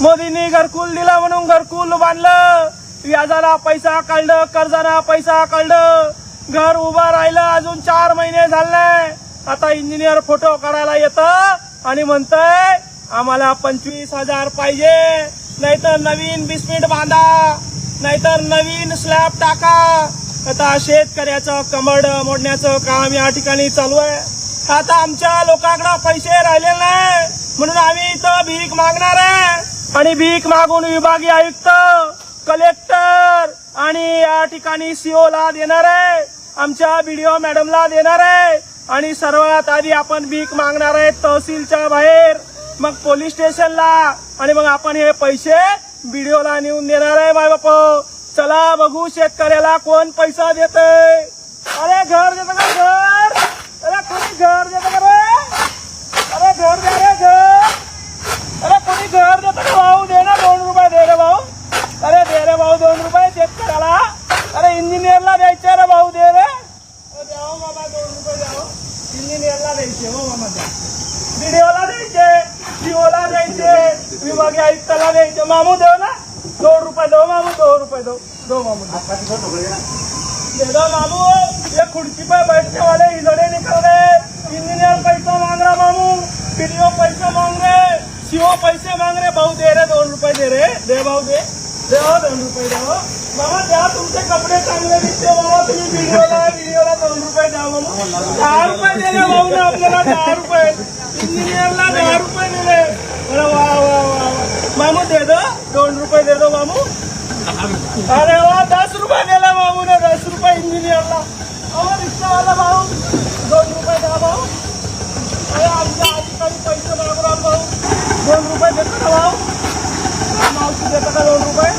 मोदींनी घरकुल दिला म्हणून घरकुल बांधलं. व्याजाला पैसा काढलं कर्जाला पैसा काढलं घर उभं राहिलं अजून चार महिने झाले. आता इंजिनियर फोटो काढायला येतं आणि म्हणतय आम्हाला पंचवीस हजार पाहिजे. नाहीतर नवीन बिस्मिट बांधा. नाहीतर नवीन स्लॅब टाका. आता शेतकऱ्याचं कमड मोडण्याचं काम या ठिकाणी चालू आहे. आता आमच्या लोकांकडे पैसे राहिले नाही. म्हणून आम्ही इथं भीक मागणार आहे. आणि भीक मागून विभागीय आयुक्त कलेक्टर आणि या ठिकाणी सीओ ला देणार आहे. आमच्या बीडीओ मॅडमला देणार आहे. आणि सर्वात आधी आपण भीक मागणार आहे तहसीलच्या बाहेर. मग पोलीस स्टेशनला. आणि मग आपण हे पैसे बीडीओला नेऊन देणार आहे माय बाप. चला बघू शेतकऱ्याला कोण पैसा देतय. अरे घर देत का घर अरे कोणी घर देत का रे? अरे घर दे घर देतं का भाऊ दे ना दोन रुपये दे रे भाऊ. अरे दे रे भाऊ दोन रुपये शेतकऱ्याला. अरे इंजिनियरला द्यायचे रे भाऊ दे रे. द्यावं मामा दोन रुपये द्यावं. इंजिनियरला द्यायचे हो मामा व्हिडिओला द्यायचे सीओला द्यायचे विभागीय आयुक्ताला द्यायचे. मामू देव ना. दोन रुपये दो मामू दो रुपये दो दो मामू दो दे दो मामू. ये खुर्ची पे बैठने वाले हिलड़े निकल रहे इंजीनियर पैसा मांग रहा मामू. पीडीओ पैसे मांग रहे सीओ पैसे मांग रहे भाऊ दे रहे दोन रुपये दे रहे दे भाऊ दे. दे दोन रुपये द्या बाबा मामा द्या तुमचे कपडे चांगले दिसते बाबा तुम्ही व्हिडिओला व्हिडिओला दोन रुपये द्या म्हणून दहा रुपये दिले भाऊ ना आपल्याला दहा रुपये. इंजिनियरला दहा रुपये दिले अरे वा वा वा मामू दे दो. दोन रुपये दे दो मामू. अरे वा दस रुपये दिला भाऊ ने दस रुपये इंजिनियरला अहो रिक्षावाला भाऊ दोन रुपये द्या भाऊ अरे आमच्या अधिकारी पैसे मागू राम भाऊ दोन रुपये देतो का भाऊ? मावशी देतो का दोन रुपये?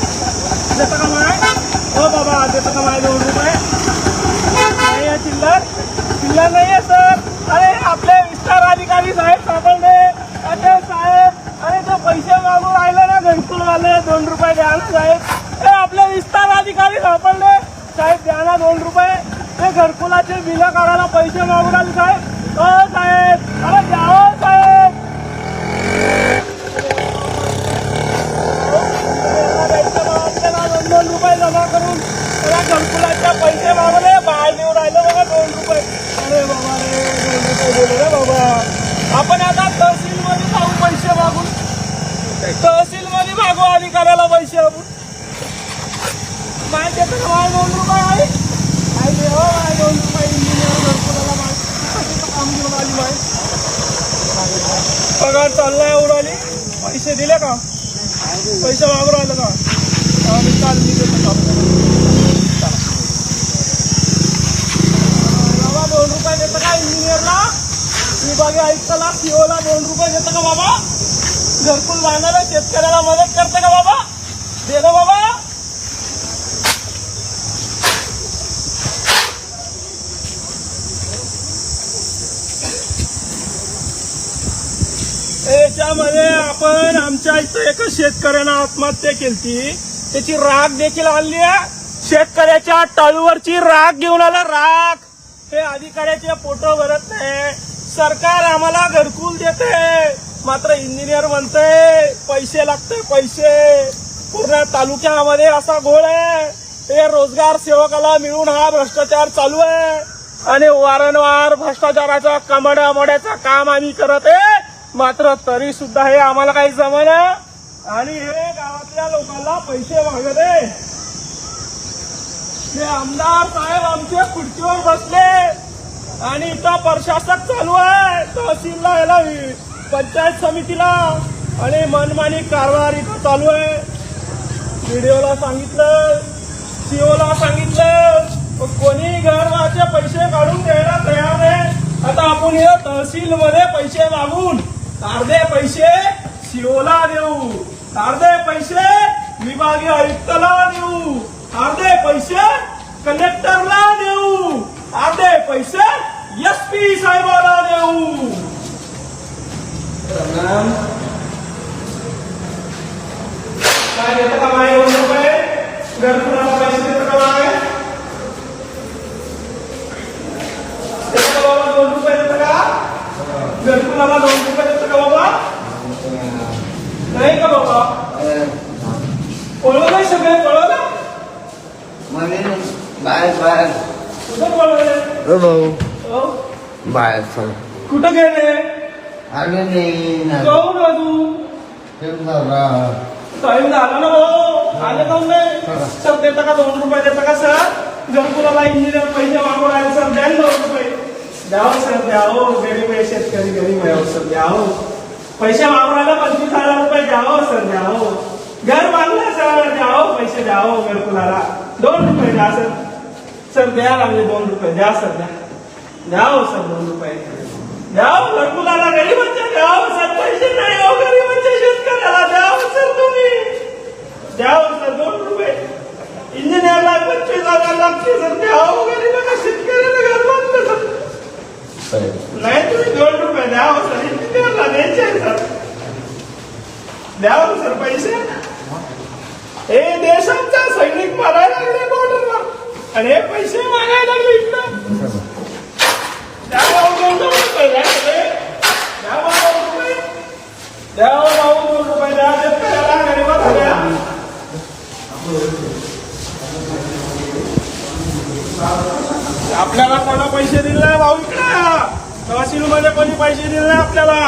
देतो का माय? हो बाबा देतो का माय दोन रुपये? नाही आहे चिल्लर. चिल्लर नाही आहे सर. अरे आपले विस्तार अधिकारी साहेब सापडले. अरे साहेब. अरे ते पैसे मागून राहिले ना घरकुल दोन रुपये द्या ना साहेब. ते आपले विस्तार अधिकारी सापडले. साहेब द्या ना दोन रुपये. ते घरकुलाचे बिलं काढायला पैसे मागून राहिले साहेब हो साहेब अरे द्या हो साहेब आपल्याला दोन दोन रुपये जमा करून त्याला पैसे मागले बाहेर देऊ राहिलं बघा दोन रुपये. अरे बाबा रे दोन रुपये दिले रे बाबा. आपण आता तहसीलमध्ये जाऊ पैसे मागून. तहसीलमध्ये मागू आणि अधिकाऱ्याला पैसे आपण माहिती येतं का माझे दोन रुपये आहे? माहिती हो माझे दोन रुपये इंजिनियर घरकुलाला माहिती काम घेऊन आली माहिती पगार चाललाय उडाली पैसे दिले का? पैसे वागू राहिलं का? हा, चाल मी देतो का बाबा दोन रुपये देतं का इंजिनियरला विभागीय आयुक्ताला सीओला दोन रुपये देतं का बाबा? घरकुल बांधायला शेतकऱ्याला मदत करते का बाबा? दे बाबा. याच्यामध्ये आपण आमच्या इथं एका शेतकऱ्यानं आत्महत्या केली त्याची राग देखील आणली आहे. शेतकऱ्याच्या टाळूवरची राग घेऊन आला. राग हे अधिकाऱ्याचे फोटो भरत नाही. सरकार आम्हाला घरकुल देते मात्र इंजिनियर म्हणते पैसे लागते पैसे. पूर्ण तालुक्यामध्ये असा घोळ आहे. हे रोजगार सेवकाला मिळून हा भ्रष्टाचार चालू आहे. आणि वारंवार भ्रष्टाचाराचा कमड्यामड्याचं काम आम्ही करत आहे. मात्र तरी सुद्धा हे आम्हाला काही जमलं आणि हे गावातल्या लोकांना पैसे मागत आहे. ते आमदार साहेब आमच्या खुर्चीवर बसले. आणि इथं प्रशासक चालू आहे. तहसीलला याला पंचायत समितीला. आणि मनमानी कारभार इथं चालू आहे. व्हिडिओला सांगितलं. सीओला सांगितलं. कोणी घरवाचे पैसे काढून द्यायला तयार नाही? आता आपण हे तहसील मध्ये पैसे मागून अर्धे पैसे सीओला देऊ. अर्धे पैसे विभागीय आयुक्ताला देऊ. अर्धे पैसे कलेक्टरला देऊ. अर्धे पैसे एस पी साहेबाला देऊ. काय देतं का माय दोन रुपये? घरकुलाला पैसे देतं का माय देतं का बाबा दोन रुपये देतं का? घरकुलाला दोन रुपये देतं का बाबा? नाही का बाबा? पळवलंय सगळे पळवलं बाहेर बाहेर. कुठं हो भाऊ. हो? बाहेर चल. कुठं गेले? आलो नाही ना जाऊ ना तू. जरा. टाइम झाला ना भाऊ. आले का नाही सर देता का दोन रुपये देता का सर? घरकुलाला इंजिनियर पैसे मागून राहिले सर द्या दोन रुपये. द्यावं सर द्यावं गरीब आहे शेतकरी गरीब आहे अहो, सर द्यावं पैसे मागून राहिला पंचवीस हजार रुपये द्यावं सर द्यावं घर बांधलं सर द्यावं पैसे द्यावं घरकुलाला दोन रुपये द्या, सर. सर, द्या लागले दोन रुपये. द्या, सर, द्या. द्यावं, सर, दोन रुपये. घरकुलाला गरीबांच्या द्यावं, सर. पैसे नाही हो, गरीबांच्या शेतकऱ्याला. द्यावं, सर, तुम्ही. द्यावं, सर, दोन रुपये. पंचवीस हज़ार लागते सर. द्यावं गरीबाला शेतकऱ्याला घर सर. नाही, तुम्ही दोन रुपये द्यावं, सर. द्यायचे सर. द्यावं, सर, पैसे. हे देशांचा सैनिक मारायला लागले बॉर्डरवर आणि हे पैसे मागायला लागले इकडं. द्या भाऊ दोन रुपये द्या भाऊ रुपये. द्या भाऊ दोन रुपये द्या. शेतकऱ्याला आपल्याला कोणा पैसे दिले नाही भाऊ इकडे. तहसील मध्ये कोणी पैसे दिले नाही आपल्याला.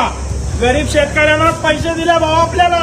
गरीब शेतकऱ्यांनाच पैसे दिले भाऊ आपल्याला.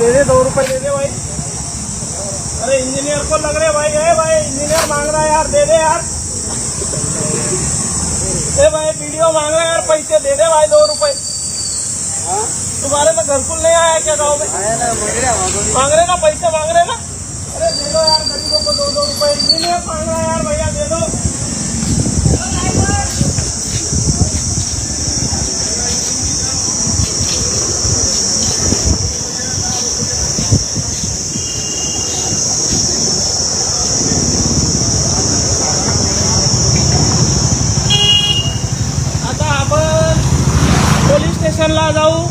भाऊ दे दे रुपए दे दे भाई। अरे इंजीनियर को लग रहे भाई है भाई इंजीनियर मांग रहा है यार दे दे यार। ए भाई वीडियो मांग रहा है यार पैसे दे दे भाई दो रुपए। तुम्हारे में घरकुल नहीं आया क्या गाँव में? मांग रहे ना पैसे मांग रहे ना? अरे दे दो यार गरीबों को दो दो रुपए। इंजीनियर मांग रहा है यार भैया दे दो। स्टेशनला जाऊ.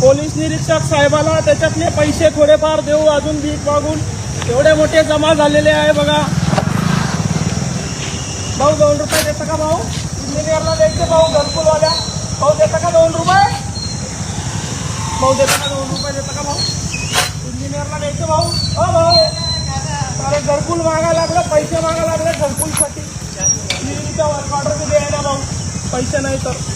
पोलीस निरीक्षक साहेबाला त्याच्यातले पैसे थोडेफार देऊ. अजून भीक मागून. एवढे मोठे जमा झालेले आहे बघा. भाऊ दोन रुपये देता का भाऊ? इंजिनियरला द्यायचे भाऊ घरकुलवाल्या. भाऊ देता का दोन रुपये? भाऊ देता का दोन रुपये देता का भाऊ? इंजिनियरला द्यायचे भाऊ. हो भाऊ. अरे घरकुल मागा लागलं पैसे मागा लागले घरकुलसाठी. ऑर्डर बी द्यायला भाऊ. पैसे नाही तर.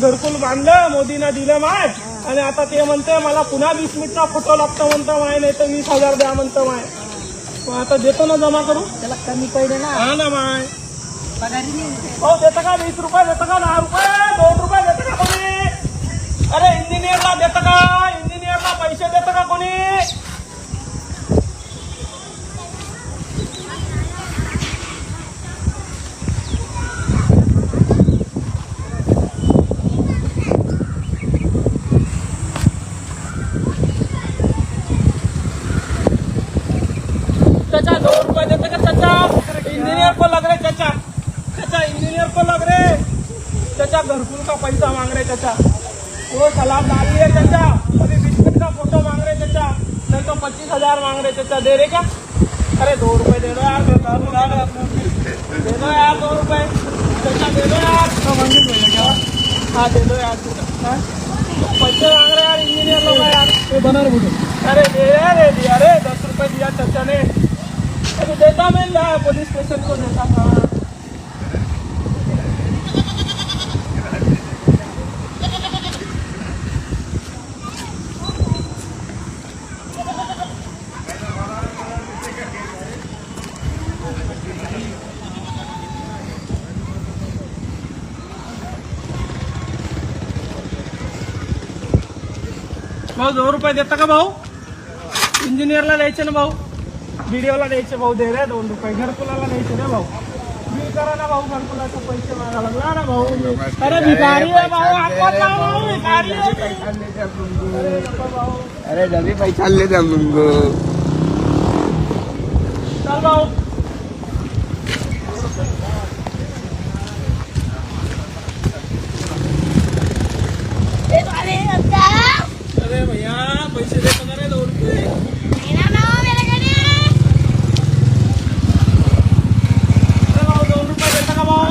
घरकुल बांधलं मोदीनं दिलं माय. आणि आता ते म्हणते मला पुन्हा वीस मिनिटचा फोटो लागतो म्हणतो माय नाही तर वीस हजार द्या म्हणतो माय. मग आता देतो ना जमा करू त्याला कमी पडले ना. हा ना माय. हो देतं का वीस रुपये देतं का दहा रुपये दोन रुपये देतं का कोणी? अरे इंजिनियरला देतं का? इंजिनियरला पैसे देतं का कोणी? चाचा घरकुल का पैसा मांग रहे चाचा। वो सलाम डाल दिए चाचा। अभी बीस मिनट का फ़ोटो मांग रहे चाचा। नहीं तो पच्चीस हज़ार मांग रहे चाचा। दे रहे क्या? अरे दो रुपए दे दो यार दे दो यार दो रुपए। चाचा दे दो यार। हाँ दे दो यार। हाँ? पैसे मांग रहे यार इंजीनियर लोग हैं यार। बना अरे दे अरे दिया। अरे दस रुपए दिया चाचा ने। अभी देता रहा पुलिस स्टेशन को देता हाँ भाऊ दोन रुपये देता का भाऊ? इंजिनियरला द्यायचे ना भाऊ. व्हिडिओला द्यायचे भाऊ दे रे दोन रुपये. घरकुलाला द्यायचे ना भाऊ. बिल करा ना भाऊ घरकुलाचे पैसे मागा लागला ना भाऊ. अरे भिकारी आहे भाऊ भिकारी आहे. अरे डबे पैसा ले चल भाऊ अरे भैया पैसे देतो का रे दोन रुपये अरे भाऊ दोन रुपये देता का भाऊ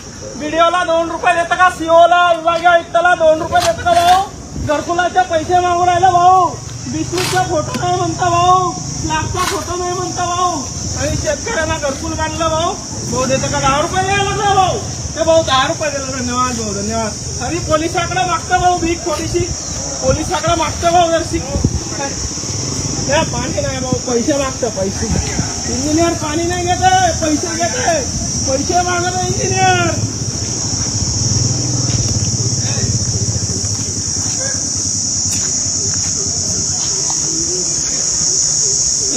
व्हिडिओला दोन रुपये देतं का? सीओला विभागीय आयुक्ताला दोन रुपये देतं का भाऊ? घरकुलाचे पैसे मागून राहिला भाऊ. बिस्मिटचा फोटो नाही म्हणता भाऊ. स्लॅबचा फोटो नाही म्हणता भाऊ. आणि शेतकऱ्यांना घरकुल काढलं भाऊ. भाऊ देतं का दहा रुपये द्यायला लागला भाऊ? ते भाऊ दहा रुपये दिला धन्यवाद भाऊ धन्यवाद. आणि पोलिसाकडे मागतं भाऊ भीक थोडीशी. पोलिसाकडे मागतं भाऊ जरशी. पाणी नाही भाऊ पैसे मागतं पैसे. इंजिनियर पाणी नाही घेत पैसे घेत पैसे मागत इंजिनियर.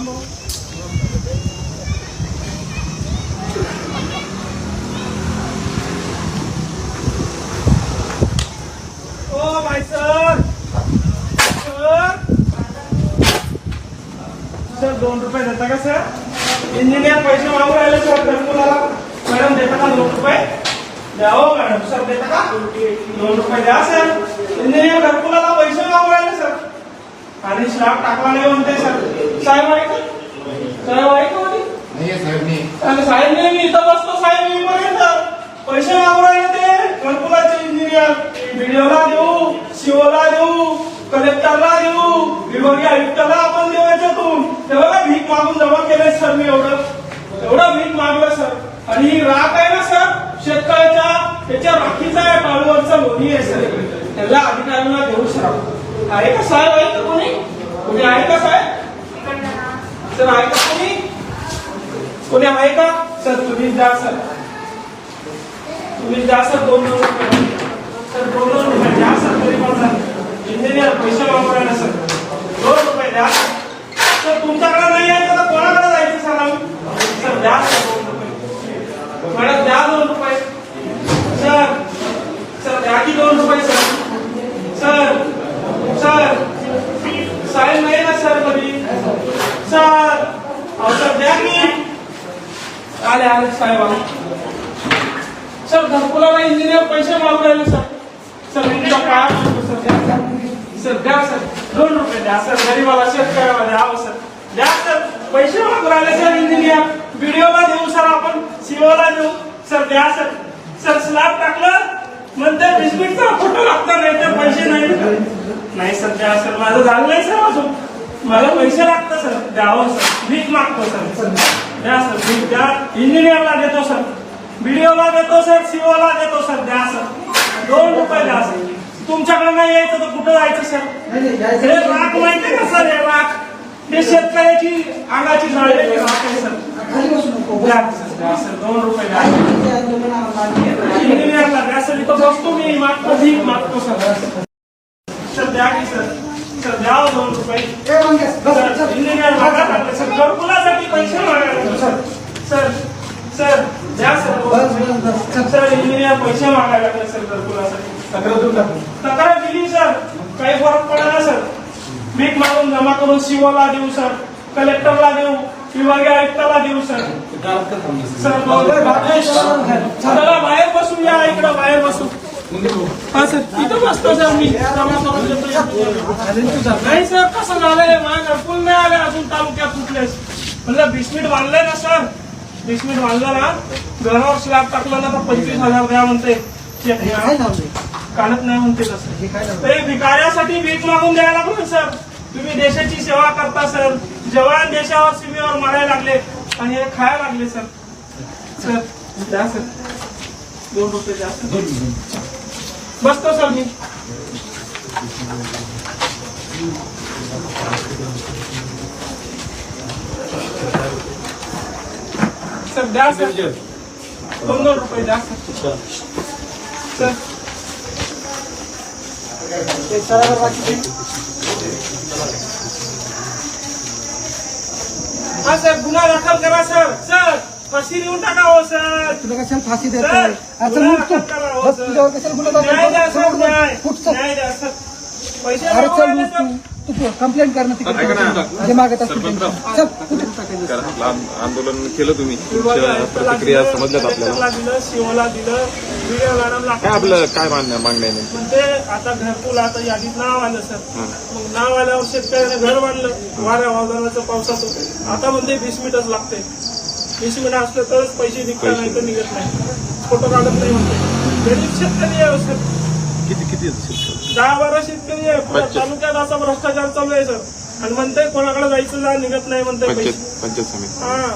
ओ भाई सर सर सर दोन रुपये देता का सर इंजिनियर पैसे मागू राहिले सर घरकुलाला मॅडम देता का दोन रुपये द्या हो मॅडम सर देता का दोन रुपये द्या सर इंजिनियर घरकुलाला पैसे मागू राहिले सर आणि स्लॅब टाकला नाही म्हणते सर. साहेब आहे का साहेब आहे का? आणि साहेब नाही मी इथं बसतो साहेब मी पर्यंत पैसे मागू राहिले ते घरकुलाचे इंजिनियर व्हिडिओला देऊ शिवला देऊ कलेक्टरला देऊ विभागीय आयुक्ताला आपण देऊ याच्यातून ते बघा भीक मागून जमा केले सर मी एवढं. एवढं भीक मागलं सर. आणि ही राख आहे ना सर शेतकऱ्याच्या त्याच्या राखीचा आहे टाळूवरचा लोणी आहे सर. त्याला अधिकाऱ्यांना देऊ सर आहे का साहेब आहे का कोणी? कोणी आहे का साहेब सर आहे का कोणी? कोणी आहे का? सर तुम्ही द्या सर. तुम्ही जा सर दोन दोन रुपये. सर दोन दोन रुपये द्या सर तरी पण सर. इंजिनियर पैसे वापरायला सर. दोन रुपये द्या. सर तुमच्याकडे नाही आहे तर कोणाकडे जायचं सर आम्ही? सर द्या सर दोन रुपये. मॅडम द्या दोन रुपये. सर सर द्या की दोन रुपये सर. सर सर साहेब नाही ना सर कधी सर अहो सर द्या की. आले आले साहेब आले. सर घरकुलाला इंजिनियर पैसे मागू राहिले सर. सर तुमचा काय सर द्या सर. द्या सर. दोन रुपये द्या सर. गरीबाला शेतकऱ्याला द्यावं हो, सर. द्या सर. पैसे मागू राहिले सर इंजिनियर व्हिडिओला देऊ सर आपण. सीओला देऊ. सर द्या सर. सर स्लॅब टाकलं. म्हणते बिस्किटचा फोटो लागतो नाही तर पैसे नाही. नाही सर द्या सर माझं झालं नाही सर अजून. मला पैसे लागतं सर. द्यावं सर. भीक मागतो सर. द्या सर भीक द्या. इंजिनियरला देतो सर. व्हिडिओला देतो सर. सीओला देतो सर. द्या सर. दोन रुपये द्या सर. तुमच्याकडे नाही यायचं तर कुठं जायचं सर? हे राख माहिती का सर हे राख? हे शेतकऱ्याची अंगाची जाळलेली राख आहे सर. द्या सर द्या सर दोन रुपये इंजिनियरला द्या सर बसतो मी मागतो भीक मागतो सर सर द्या की सर सर द्या दोन रुपये सर इंजिनियर मागा लागले सर घरकुलासाठी पैसे मागायला लागले, सर सर सर द्या सर दोन सर इंजिनियर पैसे मागायला लागले सर घरकुलासाठी तक्रार दिली सर काही फरक पडला सर भीक मागून जमा करून सीओला देऊ सर कलेक्टरला देऊ विभागीय आयुक्ताला देऊ सर. चला बाहेर बसू या इकडं बाहेर बसू. हा सर इथं बसतो सर मी. नाही सर कसं झालंय? माझ्या घरकुल नाही आले अजून तालुक्यात कुठले? म्हणलं बिस्मिट बांधलंय ना सर. बिस्मिट बांधलं ना. घरावर स्लॅब टाकलं ना तर पंचवीस हजार द्या म्हणते. काढत नाही म्हणते तसं. ते भिकाऱ्यासाठी भीक मागून द्यायला लागलो सर. तुम्ही देशाची सेवा करता सर. जवान देशावर सीमेवर मारायला लागले आणि हे खायला लागले सर. सर द्या सर. दोन रुपये द्या सर. बसतो सर मी. सर द्या सर. दोन दोन रुपये द्या सर. सर. हा सर गुन्हा दाखल करा सर. सर फाशी देऊन टाका हो सर. तुला कशाला फाशी सर, देतोय आता गुन्हा उठ तू दाखल करा हो, बस सर. तुझ्यावर कशाला गुन्हा न्याय द्या सर दाखल न्याय. फुट चल न्याय द्या सर. पैसे अरे चल सर. तू तू कंप्लेंट कर ना. तिकडे जे मागत असतील. चल उठ. कारण आपलं आंद- आंदोलन केलं तुम्ही. तुमच्या प्रतिक्रिया समजल्यात आपल्याला. दिलं दिलं मॅडमला काय आपलं काय मागण्या मागण्या आहे नेमकी? म्हणते आता घरकुल आता यादीत नाव आलं सर. मग नाव आल्यावर शेतकऱ्याने घर बांधलं. वाऱ्या वादळाचं पावसाचं. आता म्हणते वीस मिनिटच लागते. वीस मिनिट असलं तरच पैसे निघतात नाही तर निघत नाही. फोटो काढत नाही म्हणते. गरीब शेतकरी आहे हो सर. किती किती दहा बारा शेतकरी आहे. पुऱ्या अच्छा. तालुक्यात असा भ्रष्टाचार चालू आहे सर. आणि म्हणते कोणाकडे जायचं जा निघत नाही म्हणते पैसे. पंचायत पंचायत समिती. हा.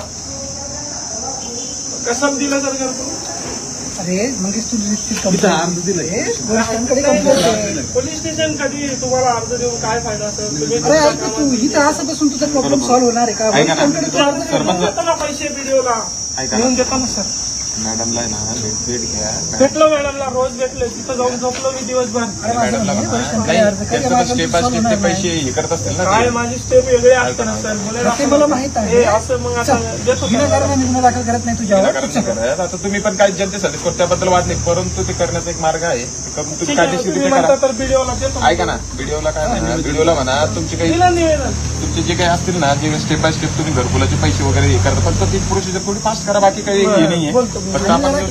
कसं दिलं सर घरकुल अरे मंगेश तू पोलिसांकडे complaint आहे. पोलीस स्टेशन कधी तुम्हाला अर्ज देऊन काय फायदा सर तुम्ही अरे ऐक ना तू इथं असं बसून तुझा प्रॉब्लेम सॉल्व्ह होणार आहे का? ऐका ना. वरिष्ठांकडे तू अर्ज. देऊन पैसे व्हिडिओला. ऐका ना सर. मॅडमला आहे ना भेट भेट घ्या भेटलो मॅडमला रोज भेटले तिथं जाऊन झोपलो मी दिवसभर मॅडमला म्हणा, नाही. त्यांचं स्टेप बाय स्टेप ते पैसे. हे करत असतील ना काय ते. माझी स्टेप वेगळी असते ना सर मला ते मला माहीत आहे. हे असं मग आता देतो. विनाकारण गुन्हा दाखल करत नाही तुझ्यावर विनाकारण नाही करत. आता तुम्ही पण काही जनतेसाठी करता त्याबद्दल वाद नाही परंतु ते करण्याचा एक मार्ग आहे ते करून तुम्ही ठीक आहे कायदेशीर तुम्ही रित्या म्हणता करा तर व्हिडिओला देतो ऐका ना व्हिडिओला काय म्हणा व्हिडिओला म्हणा तुमचे काही दिलं निवेदन तुमचे जे काही असतील ना जे स्टेप बाय स्टेप तुम्ही घरकुलाचे पैसे वगैरे हे करता फक्त ती प्रोसिजर थोडी फास्ट करा बाकी काही हे नाहीये आपण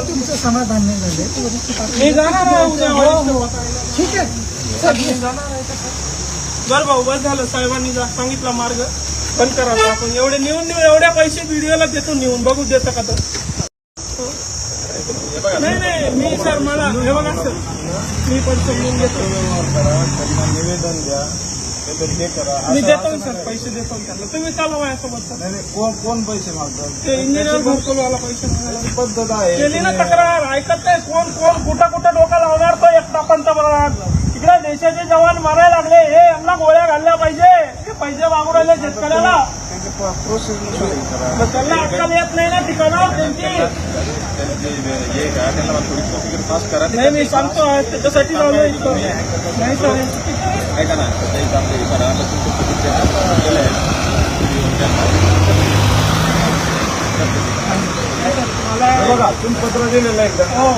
तुमचं समाधान नाही झालं मी जाणार आहे उद्या ठीक आहे बर भाऊ बस झालं साहेबांनी सांगितला मार्ग बंद करावा आपण एवढे नेऊन नेऊन एवढ्या पैसे व्हिडिओला देतो नेऊन बघू देतं का तर नाही नाही मी सर मला हे बघा सर मी पण समजून घेतो निवेदन द्या. हे करा मी देतो ना सर पैसे देतो ना त्यांना तुम्ही चालवा माझ्यासोबत सर. नाही कोण कोण पैसे मागतात? ते इंजिनियर घरकुलवाला पैसे मागायला. पद्धत आहे केली ना तक्रार ऐकत नाही कोण कोण कुठं कुठं डोका लावणार तो एकटा पंतप्रधान? इकडे देशाचे जवान मारायला लागले हे यांना गोळ्या घालल्या पाहिजे. हे पैसे मागू राहिले शेतकऱ्याला. प्रोसेस करा. मग त्यांना अक्कल येत नाही ना ठिकाणावर त्यांची. त्यांचे फास्ट करा नाही मी सांगतो त्याच्यासाठी लावलं इथं. नाही सर. ऐका ना त्याच्या इथं आपलं हे करा आता तुमचं प्रतिक्रिया बघा तुम्ही पत्र दिलेलं आहे का हो.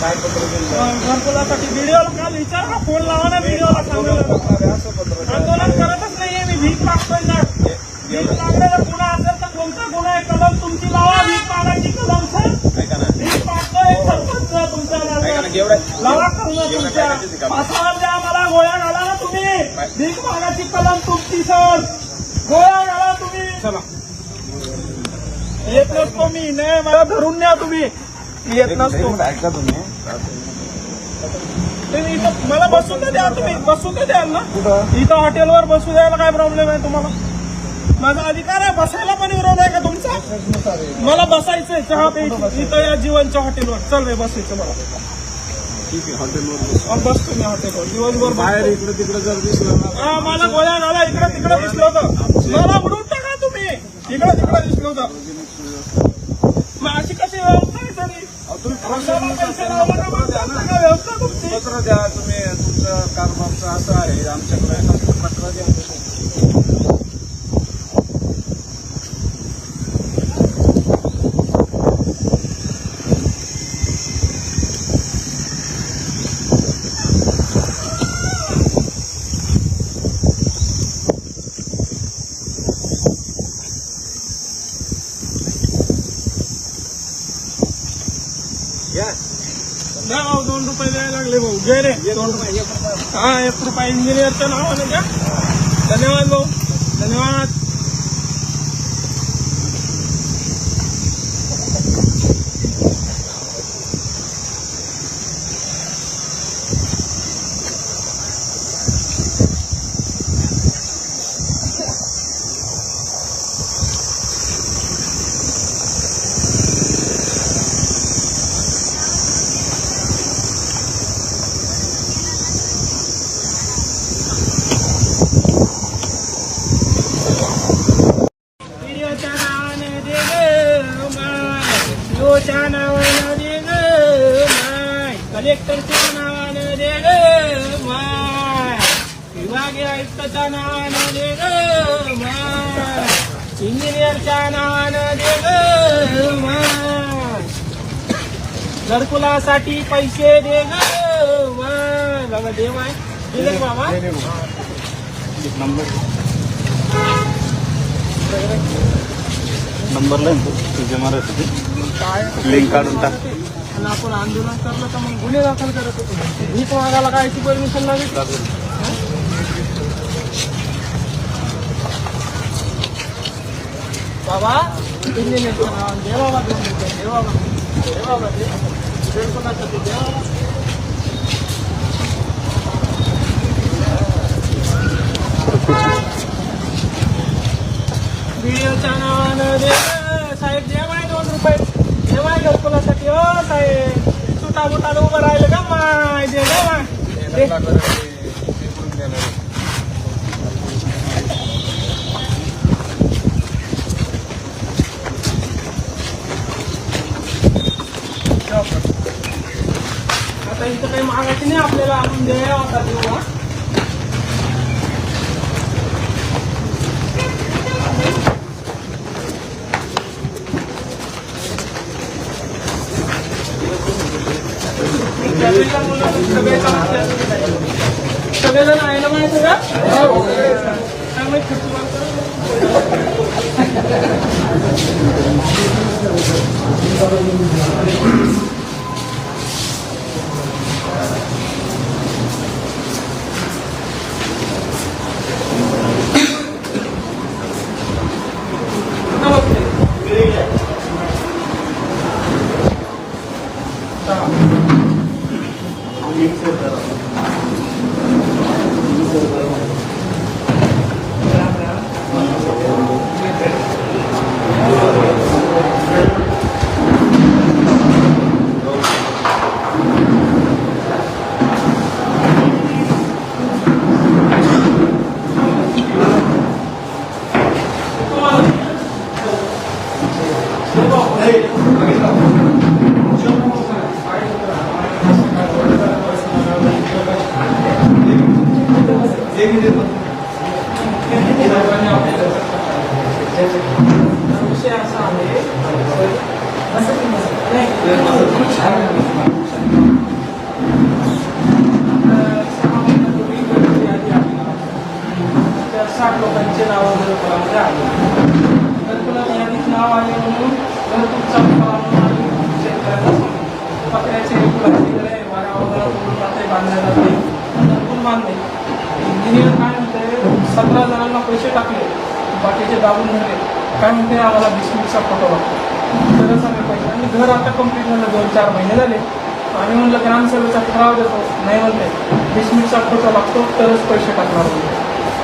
काय पत्र दिलेलं आहे? घरकुलासाठी व्हिडिओला काल विचार ना फोन लावा ना व्हिडिओला असं पत्र आंदोलन करतच नाहीये मी भीक मागतोय ना. भीक मागण्याचा गुन्हा असेल तर कोणता गुन्हा आहे? कलम तुमची लावा भीक मागायची कलम सर. ऐका ना. भीक मागतोय सरपंच तुमच्या लावा कलम तुमच्या. पासावर द्या मला गोळ्या भीक मागायची कलम तुमची सर. गोळ्या घाला तुम्ही. चला. येत नसतो मी. नाही मला धरून न्या तुम्ही. येत नसतो. ऐका तुम्ही. तुम्ही इथं मला बसून तर द्या तुम्ही. बसून तर द्याल ना. कुठं? इथं हॉटेलवर बसू द्यायला काय प्रॉब्लेम आहे तुम्हाला? माझा अधिकार आहे. बसायला पण विरोध आहे का तुमचा? मला बसायचंय चहा प्यायची इथं या जीवनच्या हॉटेलवर. चल रे बसायचं मला. ठीक आहे हॉटेलवर अहो, बसतो मी हॉटेलवर. दिवसभर बाहेर बाहेर इकडे तिकडे जर दिसलं ना हा मला गोळ्या घाला इकडे तिकडे दिसलं होतं. मला उडून टाका तुम्ही. इकडे तिकडे दिसलं होतं. मग अशी कशी व्यवस्था आहे तरी अहो, तुम्ही आम्हाला पैसे लावलं का मग सांगा का व्यवस्था तुमची. पत्र द्या तुम्ही तुमचं कारभारचं असं आहे आमच्याकडे पत्र द्या द्या भाऊ दोन रुपये द्यायला लागले भाऊ घे रे दोन रुपये हा एक रुपये इंजिनियरच्या नावाने द्या धन्यवाद भाऊ धन्यवाद व्हिडिओच्या नावाने दे ग माय व्हिडिओच्या नावाने दे ग माय कलेक्टरच्या नावाने दे ग माय विभागीय आयुक्ताच्या नावाने दे ग माय इंजिनियरच्या नावाने दे ग माय घरकुलासाठी पैसे दे ग बाबा देव आहे. दिले का बाबा? नंबरला तुझ्या मारायचं काय लिंक काढून टाक. आणि आपण आंदोलन करलं तर मग गुन्हे दाखल करत होतो. भीक मागायला काय ती परमिशन लागेल? बाबा इंजिनियरचं नाव दे बाबा दोन रुपये, दे बाबा दे बाबा. Video channel ini saya dia main 200 rupiah, dia main 200 rupiah, saya suka buta dulu lagi, main. Dia main, दे. आता इथं काही मागायची नाही आपल्याला आपण द्या घर आता कंप्लीट झालं दोन चार महिने झाले. आम्ही म्हणलं ग्रामसेवेचा ठराव देतो. नाही म्हणते वीस मिनिटचा फोटो लागतो तरच पैसे टाकणार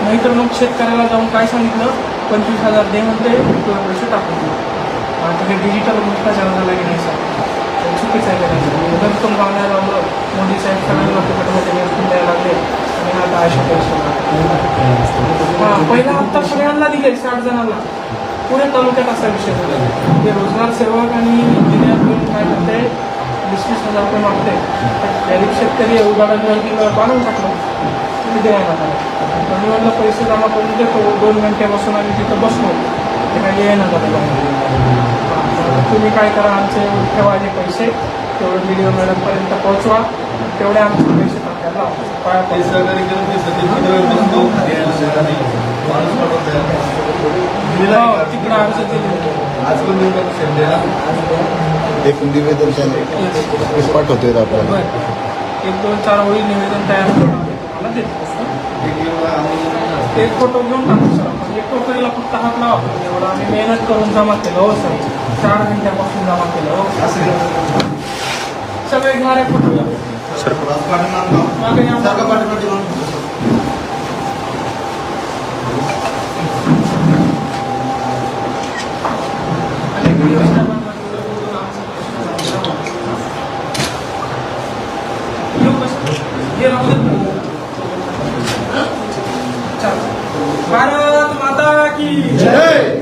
नाहीतर मग शेतकऱ्याला जाऊन काय सांगितलं? पंचवीस हजार दे म्हणते तो पैसे टाकून दे. आता ते डिजिटल भ्रष्टाचार झाला की नाही सर? चुकीचं आहे करायचं घरकुल बांधायला लावलं मोदी साहेब सगळ्यांना फुकटमध्ये घरकुल द्यायला लागले. आणि आता अशा पैसे हां पहिला हप्ता सगळ्यांना दिले साठ जणांना. पुणे तालुक्यात असा विषय झाला. ते रोजगार सेवक आणि इंजिनियर मिळून काय करते वीस वीस हजार रुपये मागते. गरीब शेतकरी उदाहरण बांधून टाकलं तुम्ही द्यायला झालं मी म्हणलं पैसे जमा करून देतो. दोन घंट्यापासून आम्ही तिथं बसलो. ते काही येणं झालं तुम्ही काय करा आमचे ठेवा जे पैसे. तेवढे व्हिडिओ मॅडमपर्यंत पोहोचवा. तेवढे आमचे पैसे टाकायला लावा. पाया पडतो. हो, तिकडं आमचं ते एक निवेदन त्याने पाठवतोय आपल्याला बरं एक दोन चार ओळी निवेदन तयार करून मला देतो एक फोटो घेऊन टाकू सर आपण एक टोकरीला फक्त हात लावा आपण. एवढं आम्ही मेहनत करून जमा केलं हो सर। चार घंट्यापासून जमा केलं हो सगळे घेणारे फोटो। मागे या. आणि व्हिडिओ स्टॅपमध्ये बोलून आमचं येऊ कसं? हे राहू दे. चल. भारत माता की